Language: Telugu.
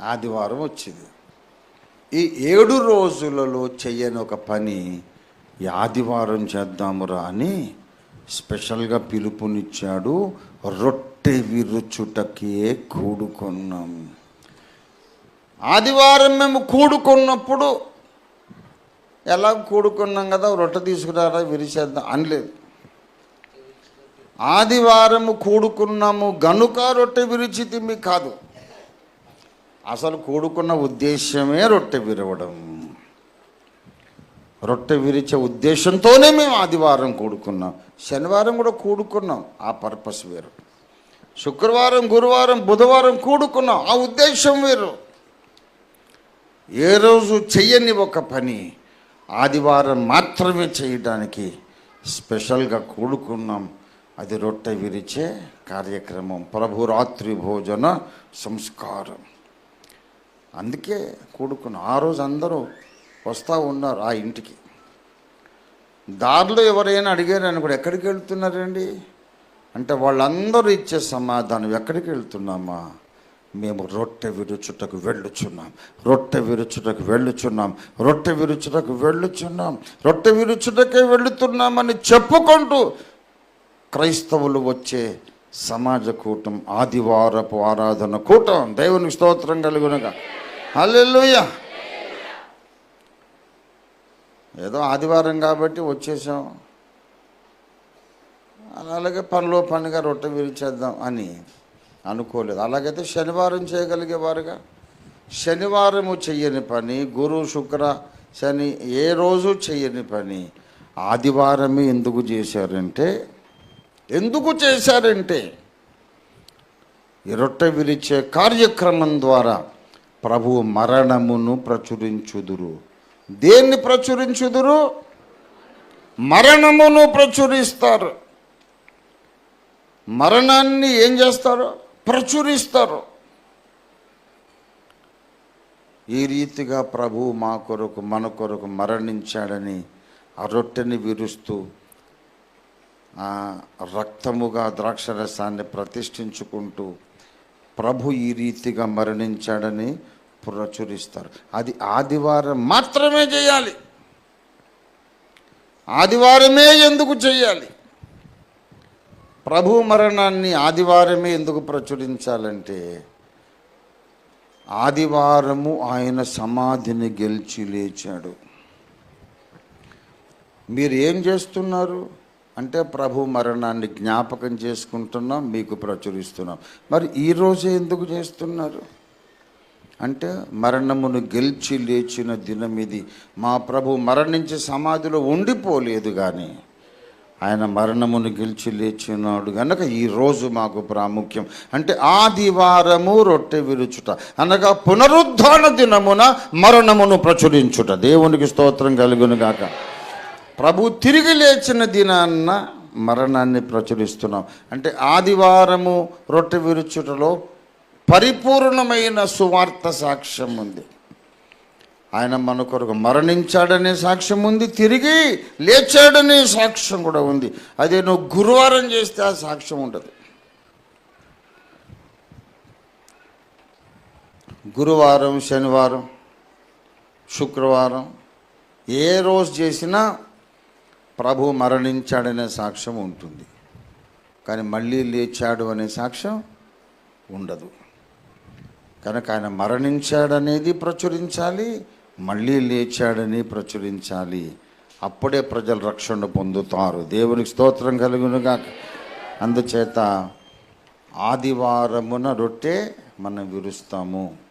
ఆదివారం వచ్చింది. ఈ ఏడు రోజులలో చెయ్యని ఒక పని ఈ ఆదివారం చేద్దామురా అని స్పెషల్గా పిలుపునిచ్చాడు రొట్టె విరుచుటకే కూడుకున్నాం. ఆదివారం మేము కూడుకున్నప్పుడు ఎలా కూడుకున్నాం కదా రొట్టె తీసుకురారా విరిచేద్దాం అనలేదు. ఆదివారము కూడుకున్నాము గనుక రొట్టె విరిచితిమి కాదు. అసలు కూడుకున్న ఉద్దేశమే రొట్టె విరవడం. రొట్టె విరిచే ఉద్దేశంతోనే మేము ఆదివారం కూడుకున్నాం. శనివారం కూడా కూడుకున్నాం. ఆ పర్పస్ వేరు. శుక్రవారం గురువారం బుధవారం కూడుకున్నాం. ఆ ఉద్దేశం వేరు. ఏ రోజు చెయ్యని ఒక పని ఆదివారం మాత్రమే చేయడానికి స్పెషల్గా కూడుకున్నాం. అది రొట్టె విరిచే కార్యక్రమం. ప్రభు రాత్రి భోజన సంస్కారం. అందుకే కూడుకున్న ఆ రోజు అందరూ వస్తూ ఉన్నారు ఆ ఇంటికి. దారిలో ఎవరైనా అడిగారని కూడా ఎక్కడికి వెళ్తున్నారండి? అంటే వాళ్ళందరూ ఇచ్చే సమాధానం ఎక్కడికి వెళ్తున్నామా? మేము రొట్టె విరుచుటకు వెళ్ళుచున్నాం. రొట్టె విరుచుటకు వెళ్ళుచున్నాం. రొట్టె విరుచుటకు వెళ్ళుచున్నాం. రొట్టె విరుచుటకే వెళుతున్నామని చెప్పుకుంటూ క్రైస్తవులు వచ్చే సమాజ కూటం ఆదివారపు ఆరాధన కూటం. దేవునికి స్తోత్రం కలుగునగా. హల్లెలూయా. ఏదో ఆదివారం కాబట్టి వచ్చేసాం. అలాగే పనిలో పనిగా రొట్టె విరిచేద్దాం అని అనుకోలేదు. అలాగైతే శనివారం చేయగలిగేవారుగా శనివారము చెయ్యని పని గురు శుక్ర శని ఏ రోజు చెయ్యని పని ఆదివారమే ఎందుకు చేశారంటే ఎందుకు చేశారంటే ఈ రొట్టె విరిచే కార్యక్రమం ద్వారా ప్రభు మరణమును ప్రచురించుదురు. దేన్ని ప్రచురించుదురు? మరణమును ప్రచురిస్తారు. మరణాన్ని ఏం చేస్తారు? ప్రచురిస్తారు. ఈ రీతిగా ప్రభు మా కొరకు మన కొరకు మరణించాడని ఆ రొట్టెని విరుస్తూ రక్తముగా ద్రాక్షరసాన్ని ప్రతిష్ఠించుకుంటూ ప్రభు ఈ రీతిగా మరణించాడని ప్రచురిస్తారు. అది ఆదివారం మాత్రమే చేయాలి. ఆదివారమే ఎందుకు చేయాలి? ప్రభు మరణాన్ని ఆదివారమే ఎందుకు ప్రచురించాలంటే ఆదివారము ఆయన సమాధిని గెలిచి లేచాడు. మీరు ఏం చేస్తున్నారు? అంటే ప్రభు మరణాన్ని జ్ఞాపకం చేసుకుంటున్నాం మీకు ప్రచురిస్తున్నాం. మరి ఈరోజే ఎందుకు చేస్తున్నారు? అంటే మరణమును గెలిచి లేచిన దినం ఇది. మా ప్రభు మరణించి సమాధిలో ఉండిపోలేదు కానీ ఆయన మరణమును గెలిచి లేచినాడు కనుక ఈరోజు మాకు ప్రాముఖ్యం. అంటే ఆదివారము రొట్టె విరుచుట అనగా పునరుద్ధాన దినమున మరణమును ప్రచురించుట. దేవునికి స్తోత్రం కలుగునుగాక గాక. ప్రభు తిరిగి లేచిన దినాన్న మరణాన్ని ప్రచురిస్తున్నాం. అంటే ఆదివారము రొట్టె విరుచుటలో పరిపూర్ణమైన సువార్త సాక్ష్యం ఉంది. ఆయన మన కొరకు మరణించాడనే సాక్ష్యం ఉంది తిరిగి లేచాడనే సాక్ష్యం కూడా ఉంది. అదే నువ్వు గురువారం చేస్తే ఆ సాక్ష్యం ఉండదు. గురువారం శనివారం శుక్రవారం ఏ రోజు చేసినా ప్రభు మరణించాడనే సాక్ష్యం ఉంటుంది. కానీ మళ్ళీ లేచాడు అనే సాక్ష్యం ఉండదు. కనుక ఆయన మరణించాడనేది ప్రచురించాలి మళ్ళీ లేచాడని ప్రచురించాలి. అప్పుడే ప్రజలు రక్షణ పొందుతారు. దేవునికి స్తోత్రం కలుగునుగా అందుచేత ఆదివారమున రొట్టె మనం విరుస్తాము.